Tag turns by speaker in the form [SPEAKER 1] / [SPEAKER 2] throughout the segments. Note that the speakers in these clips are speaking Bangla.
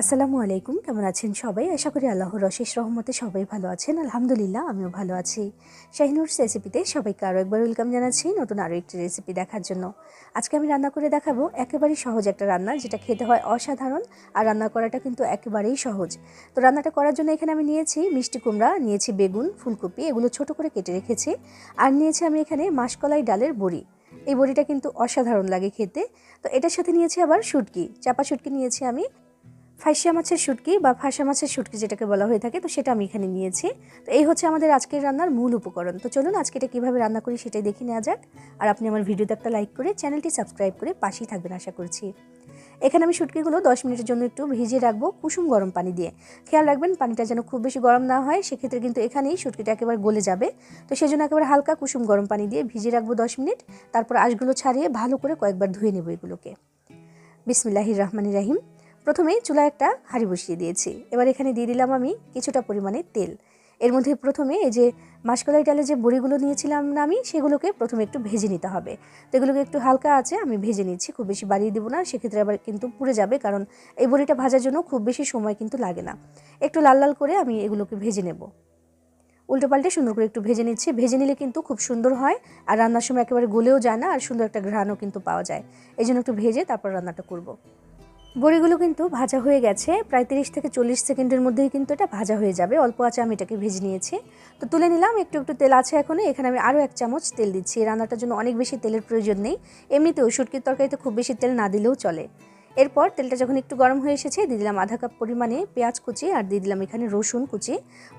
[SPEAKER 1] আসসালামু আলাইকুম, কেমন আছেন সবাই? আশা করি আল্লাহর অশেষ রহমতে সবাই ভালো আছেন। আলহামদুলিল্লাহ, আমিও ভালো আছি। শাহিনুর রেসিপিতে সবাইকে আরও একবার ওয়েলকাম জানাচ্ছি নতুন আরও একটি রেসিপি দেখার জন্য। আজকে আমি রান্না করে দেখাবো একেবারেই সহজ একটা রান্না, যেটা খেতে হয় অসাধারণ, আর রান্না করাটা কিন্তু একেবারেই সহজ। তো রান্নাটা করার জন্য এখানে আমি নিয়েছি মিষ্টি কুমড়া, নিয়েছি বেগুন, ফুলকপি, এগুলো ছোট করে কেটে রেখেছি, আর নিয়েছি আমি এখানে মাসকলাই ডালের বড়ি। এই বড়িটা কিন্তু অসাধারণ লাগে খেতে। তো এটার সাথে নিয়েছি আবার শুটকি। চাপা শুটকি নিয়েছি আমি ফাইসা মাছের শুটকি বা ফাঁসা মাছের শুটকি যেটাকে বলা হয়ে থাকে, তো সেটা আমি এখানে নিয়েছি। তো এই হচ্ছে আমাদের আজকের রান্নার মূল উপকরণ। তো চলুন আজকে এটা কীভাবে রান্না করি সেটাই দেখে নেওয়া যাক। আর আপনি আমার ভিডিওতে একটা লাইক করে চ্যানেলটি সাবস্ক্রাইব করে পাশেই থাকবেন আশা করছি। এখানে আমি শুটকিগুলো দশ মিনিটের জন্য একটু ভিজিয়ে রাখব কুসুম গরম পানি দিয়ে। খেয়াল রাখবেন পানিটা যেন খুব বেশি গরম না হয়, সেক্ষেত্রে কিন্তু এখানেই শুটকিটা একেবারে গলে যাবে। তো সেই জন্য একেবারে হালকা কুসুম গরম পানি দিয়ে ভিজিয়ে রাখব দশ মিনিট। তারপর আঁশগুলো ছাড়িয়ে ভালো করে কয়েকবার ধুয়ে নেব এগুলোকে। বিসমিল্লাহির রহমানির রাহিম। প্রথমে চুলায় একটা হাঁড়ি বসিয়ে দিয়েছি। এবার এখানে দিয়ে দিলাম আমি কিছুটা পরিমাণে তেল। এর মধ্যে প্রথমে এই যে মাসকলাই ডালে যে বড়িগুলো নিয়েছিলাম না আমি, সেগুলোকে প্রথমে একটু ভেজে নিতে হবে। তো এগুলোকে একটু হালকা আছে, আমি ভেজে নিচ্ছি, খুব বেশি বাড়িয়ে দেবো না, সেক্ষেত্রে আবার কিন্তু পুড়ে যাবে, কারণ এই বড়িটা ভাজার জন্য খুব বেশি সময় কিন্তু লাগে না। একটু লাল লাল করে আমি এগুলোকে ভেজে নেব। উল্টো পাল্টে সুন্দর করে একটু ভেজে নিচ্ছি। ভেজে নিলে কিন্তু খুব সুন্দর হয়, আর রান্নার সময় একেবারে গলেও যায় না, আর সুন্দর একটা ঘ্রাণও কিন্তু পাওয়া যায়। এই জন্য একটু ভেজে তারপর রান্নাটা করব। বড়িগুলো কিন্তু ভাজা হয়ে গেছে। প্রায় তিরিশ থেকে চল্লিশ সেকেন্ডের মধ্যেই কিন্তু এটা ভাজা হয়ে যাবে। অল্প আছে আমি এটাকে ভেজে নিয়েছি। তো তুলে নিলাম, একটু একটু তেল আছে এখনই। এখানে আমি আরও এক চামচ তেল দিচ্ছি। রান্নাটার জন্য অনেক বেশি তেলের প্রয়োজন নেই। এমনিতেও শুটকির তরকারিতে খুব বেশি তেল না দিলেও চলে। এরপর তেলটা যখন একটু গরম হয়ে এসেছে, দিয়ে দিলাম আধা কাপ পরিমাণে পেঁয়াজ কুচি আর দিয়ে দিলাম এখানে রসুন কুচি।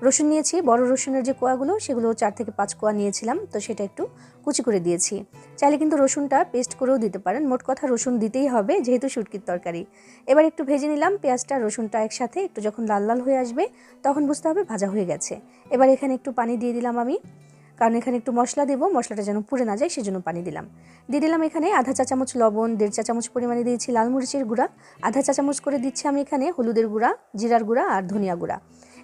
[SPEAKER 1] রসুন নিয়েছি, বড় রসুনের যে কোয়াগুলো সেগুলো চার থেকে পাঁচ কোয়া নিয়েছিলাম, তো সেটা একটু কুচি করে দিয়েছি। চাইলে কিন্তু রসুনটা পেস্ট করেও দিতে পারেন, মোট কথা রসুন দিতেই হবে, যেহেতু শুটকির তরকারি। এবার একটু ভেজে নিলাম, পেঁয়াজটা রসুনটা একসাথে একটু যখন লাল লাল হয়ে আসবে, তখন বুঝতে হবে ভাজা হয়ে গেছে। এবার এখানে একটু পানি দিয়ে দিলাম আমি। কারণ এখানে একটু মশলা দেবো, মশলাটা যেন পুড়ে না যায়, সেজন্য পানি দিলাম। দিয়ে দিলাম এখানে আধা চা চামচ লবণ, দেড় চা চামচ পরিমাণে দিয়েছি লাল মরিচের গুঁড়া। আধা চা চামচ করে দিচ্ছি আমি এখানে হলুদের গুঁড়া, জিরার গুঁড়া আর ধনিয়া গুঁড়া।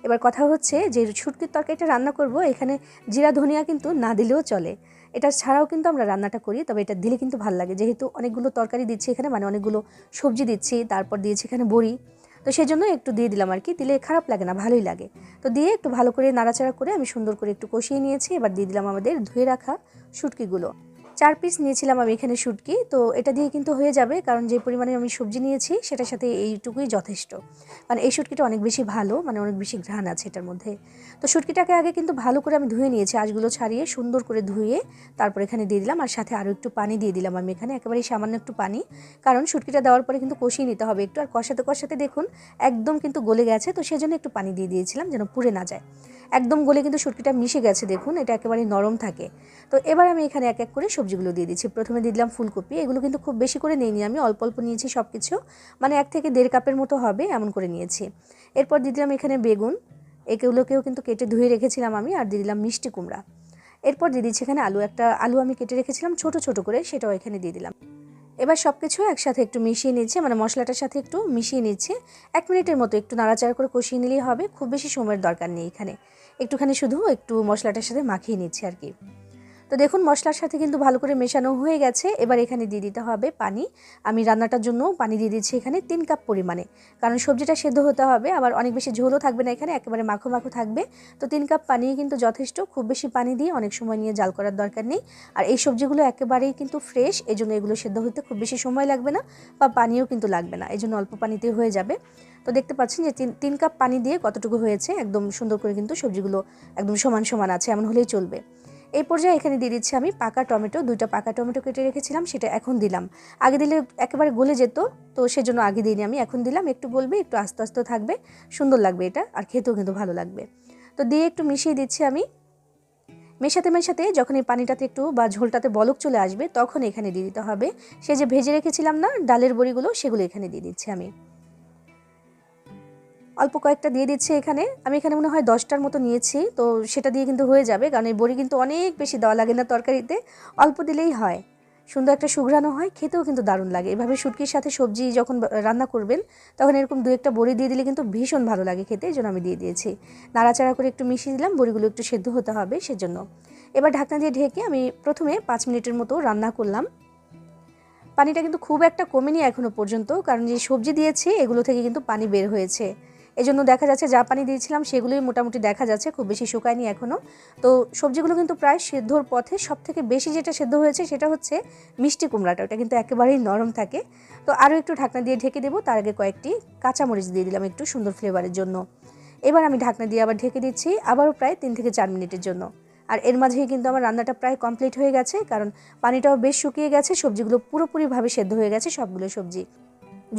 [SPEAKER 1] এবার কথা হচ্ছে যে ছুটকির তরকারিটা রান্না করব, এখানে জিরা, ধনিয়া কিন্তু না দিলেও চলে। এটা ছাড়াও কিন্তু আমরা রান্নাটা করি, তবে এটা দিলে কিন্তু ভালো লাগে। যেহেতু অনেকগুলো তরকারি দিচ্ছি এখানে মানে অনেকগুলো সবজি দিচ্ছি, তারপর দিয়েছি এখানে বড়ি। তো সেই জন্য একটু দিয়ে দিলাম আর কি। দিলে খারাপ লাগে না, ভালোই লাগে। তো দিয়ে একটু ভালো করে নাড়াচাড়া করে আমি সুন্দর করে একটু কষিয়ে নিয়েছি। এবার দিয়ে দিলাম আমাদের ধুয়ে রাখা শুটকিগুলো। চার পিস নিয়েছিলাম আমি এখানে শুটকি। তো এটা দিয়ে কিন্তু হয়ে যাবে, কারণ যে পরিমাণে আমি সবজি নিয়েছি, সেটার সাথে এইটুকুই যথেষ্ট। কারণ এই শুটকিটা অনেক বেশি ভালো মানে অনেক বেশি ঘ্রাণ আছে এটার মধ্যে। তো শুটকিটাকে আগে কিন্তু ভালো করে আমি ধুয়ে নিয়েছি আঁশগুলো ছাড়িয়ে, সুন্দর করে ধুয়ে তারপর এখানে দিয়ে দিলাম। আর সাথে আরও একটু পানি দিয়ে দিলাম আমি এখানে, একেবারেই সামান্য একটু পানি। কারণ শুটকিটা দেওয়ার পরে কিন্তু কষিয়ে নিতে হবে একটু। আর কষাতে কষাতে দেখুন, একদম কিন্তু গলে গেছে। তো সেজন্য একটু পানি দিয়ে দিয়েছিলাম যেন পুড়ে না যায়। একদম গলে কিন্তু শুটকিটা মিশে গেছে, দেখুন, এটা একেবারে নরম থাকে। তো এবার আমি এখানে এক এক করে সবজিগুলো দিয়ে দিচ্ছি। প্রথমে দিলাম ফুলকপি, এগুলো কিন্তু খুব বেশি করে নিইনি আমি, অল্প অল্প নিয়েছি সব কিছু মানে এক থেকে দেড় কাপের মতো হবে এমন করে নিয়েছি। এরপর দিয়ে দিলাম এখানে বেগুন, এগুলোকেও কিন্তু কেটে ধুয়ে রেখেছিলাম আমি, আর দিয়ে দিলাম মিষ্টি কুমড়া। এরপর দিয়ে দিচ্ছি এখানে আলু, একটা আলু আমি কেটে রেখেছিলাম ছোট ছোট করে, সেটাও এখানে দিয়ে দিলাম। এবার সব কিছু একসাথে একটু মিশিয়ে নিচ্ছে মানে মশলাটার সাথে একটু মিশিয়ে নিচ্ছে। এক মিনিটের মতো একটু নাড়াচাড়া করে কষিয়ে নিলেই হবে, খুব বেশি সময়ের দরকার নেই এখানে। একটুখানি শুধু একটু মশলাটার সাথে মাখিয়ে নিচ্ছে আর কি। তো দেখুন, মশলার সাথে কিন্তু ভালো করে মেশানো হয়ে গেছে। এবার এখানে দিয়ে দিতে হবে পানি। আমি রান্নাটার জন্য পানি দিয়ে দিচ্ছি এখানে তিন কাপ পরিমাণে। কারণ সবজিটা সেদ্ধ হতে হবে, আবার অনেক বেশি ঝোলও থাকবে না এখানে, একেবারে মাখো মাখো থাকবে। তো তিন কাপ পানি কিন্তু যথেষ্ট, খুব বেশি পানি দিয়ে অনেক সময় নিয়ে জাল করার দরকার নেই। আর এই সবজিগুলো একেবারেই কিন্তু ফ্রেশ এই জন্য এগুলো সেদ্ধ হতে খুব বেশি সময় লাগবে না বা পানিও কিন্তু লাগবে না এই জন্য অল্প পানিতেই হয়ে যাবে। তো দেখতে পাচ্ছেন যে তিন তিন কাপ পানি দিয়ে কতটুকু হয়েছে, একদম সুন্দর করে কিন্তু সবজিগুলো একদম সমান সমান আছে, এমন হলেই চলবে। এই পর্যায়ে এখানে দিয়ে দিচ্ছি আমি পাকা টমেটো, দুইটা পাকা টমেটো কেটে রেখেছিলাম, সেটা এখন দিলাম। আগে দিলে একেবারে গলে যেত, তো সেজন্য আগে দিইনি আমি, এখন দিলাম, একটু গলবে, একটু আস্তে আস্তে থাকবে, সুন্দর লাগবে এটা, আর খেতেও কিন্তু ভালো লাগবে। তো দিয়ে একটু মিশিয়ে দিচ্ছি আমি। মেশাতে মেশাতে যখন এই পানিটাতে একটু বা ঝোলটাতে বলক চলে আসবে, তখন এখানে দিয়ে দিতে হবে। সে যে ভেজে রেখেছিলাম না, ডালের বড়িগুলো, সেগুলো এখানে দিয়ে দিচ্ছি আমি। অল্প কয়েকটা দিয়ে দিচ্ছে এখানে। আমি এখানে মনে হয় দশটার মতো নিয়েছি, তো সেটা দিয়ে কিন্তু হয়ে যাবে, কারণ এই বড়ি কিন্তু অনেক বেশি দেওয়া লাগে না তরকারিতে, অল্প দিলেই হয়। সুন্দর একটা সুঘ্রাণও হয়, খেতেও কিন্তু দারুণ লাগে। এভাবে শুটকির সাথে সবজি যখন রান্না করবেন, তখন এরকম দু একটা বড়ি দিয়ে দিলে কিন্তু ভীষণ ভালো লাগে খেতে, এই জন্য আমি দিয়ে দিয়েছি। নাড়াচাড়া করে একটু মিশিয়ে দিলাম, বড়িগুলো একটু সেদ্ধ হতে হবে সেজন্য। এবার ঢাকনা দিয়ে ঢেকে আমি প্রথমে পাঁচ মিনিটের মতো রান্না করলাম। পানিটা কিন্তু খুব একটা কমেনি এখনও পর্যন্ত, কারণ যে সবজি দিয়েছি, এগুলো থেকে কিন্তু পানি বের হয়েছে। এজন্য দেখা যাচ্ছে যা পানি দিয়েছিলাম সেগুলোই মোটামুটি দেখা যাচ্ছে, খুব বেশি শুকায়নি এখনও তো সবজিগুলো কিন্তু প্রায় সেদ্ধর পথে সব থেকে বেশি যেটা সেদ্ধ হয়েছে সেটা হচ্ছে মিষ্টি কুমড়াটা, ওটা কিন্তু একেবারেই নরম থাকে। তো আরও একটু ঢাকনা দিয়ে ঢেকে দেবো, তার আগে কয়েকটি কাঁচামরিচ দিয়ে দিলাম একটু সুন্দর ফ্লেভারের জন্য। এবার আমি ঢাকনা দিয়ে আবার ঢেকে দিচ্ছি আবারও প্রায় তিন থেকে চার মিনিটের জন্য। আর এর মাঝেই কিন্তু আমার রান্নাটা প্রায় কমপ্লিট হয়ে গেছে, কারণ পানিটাও বেশ শুকিয়ে গেছে, সবজিগুলো পুরোপুরিভাবে সেদ্ধ হয়ে গেছে সবগুলো সবজি।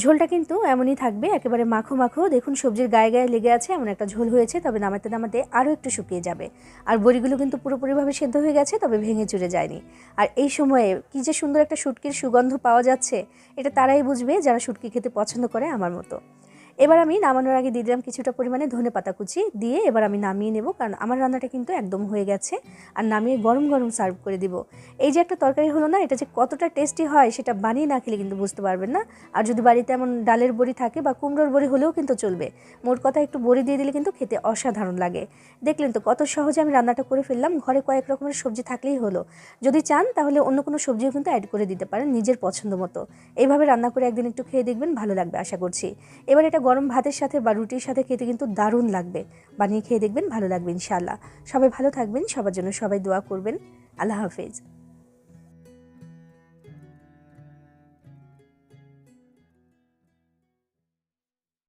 [SPEAKER 1] ঝোলটা কিন্তু এমনই থাকবে, একেবারে মাখো মাখো। দেখুন, সবজির গায়ে গায়ে লেগে আছে, এমন একটা ঝোল হয়েছে, তবে নামাতে নামাতে আরও একটু শুকিয়ে যাবে। আর বড়িগুলো কিন্তু পুরোপুরিভাবে সেদ্ধ হয়ে গেছে, তবে ভেঙে চুরে যায়নি। আর এই সময়ে কী যে সুন্দর একটা শুটকির সুগন্ধ পাওয়া যাচ্ছে, এটা তারাই বুঝবে যারা শুটকি খেতে পছন্দ করে আমার মতো। এবার আমি নামানোর আগে দিয়ে দিলাম কিছুটা পরিমাণে ধনে পাতা কুচি দিয়ে এবার আমি নামিয়ে নেব, কারণ আমার রান্নাটা কিন্তু একদম হয়ে গেছে। আর নামিয়ে গরম গরম সার্ভ করে দিব। এই যে একটা তরকারি হলো না, এটা যে কতটা টেস্টি হয় সেটা বানিয়ে না খেলে কিন্তু বুঝতে পারবেন না। আর যদি বাড়িতে এমন ডালের বড়ি থাকে বা কুমড়োর বড়ি হলেও কিন্তু চলবে। মোট কথা একটু বড়ি দিয়ে দিলে কিন্তু খেতে অসাধারণ লাগে। দেখলেন তো কত সহজে আমি রান্নাটা করে ফেললাম, ঘরে কয়েক রকমের সবজি থাকলেই হলো। যদি চান তাহলে অন্য কোনো সবজিও কিন্তু অ্যাড করে দিতে পারেন নিজের পছন্দ মতো। এইভাবে রান্না করে একদিন একটু খেয়ে দেখবেন, ভালো লাগবে আশা করছি। এবার এটা গরম ভাতের সাথে বা রুটির সাথে খেতে কিন্তু দারুণ লাগবে। বানিয়ে খেয়ে দেখবেন ভালো লাগবে ইনশাআল্লাহ। সবাই ভালো থাকবেন, সবার জন্য সবাই দোয়া করবেন। আল্লাহ হাফেজ।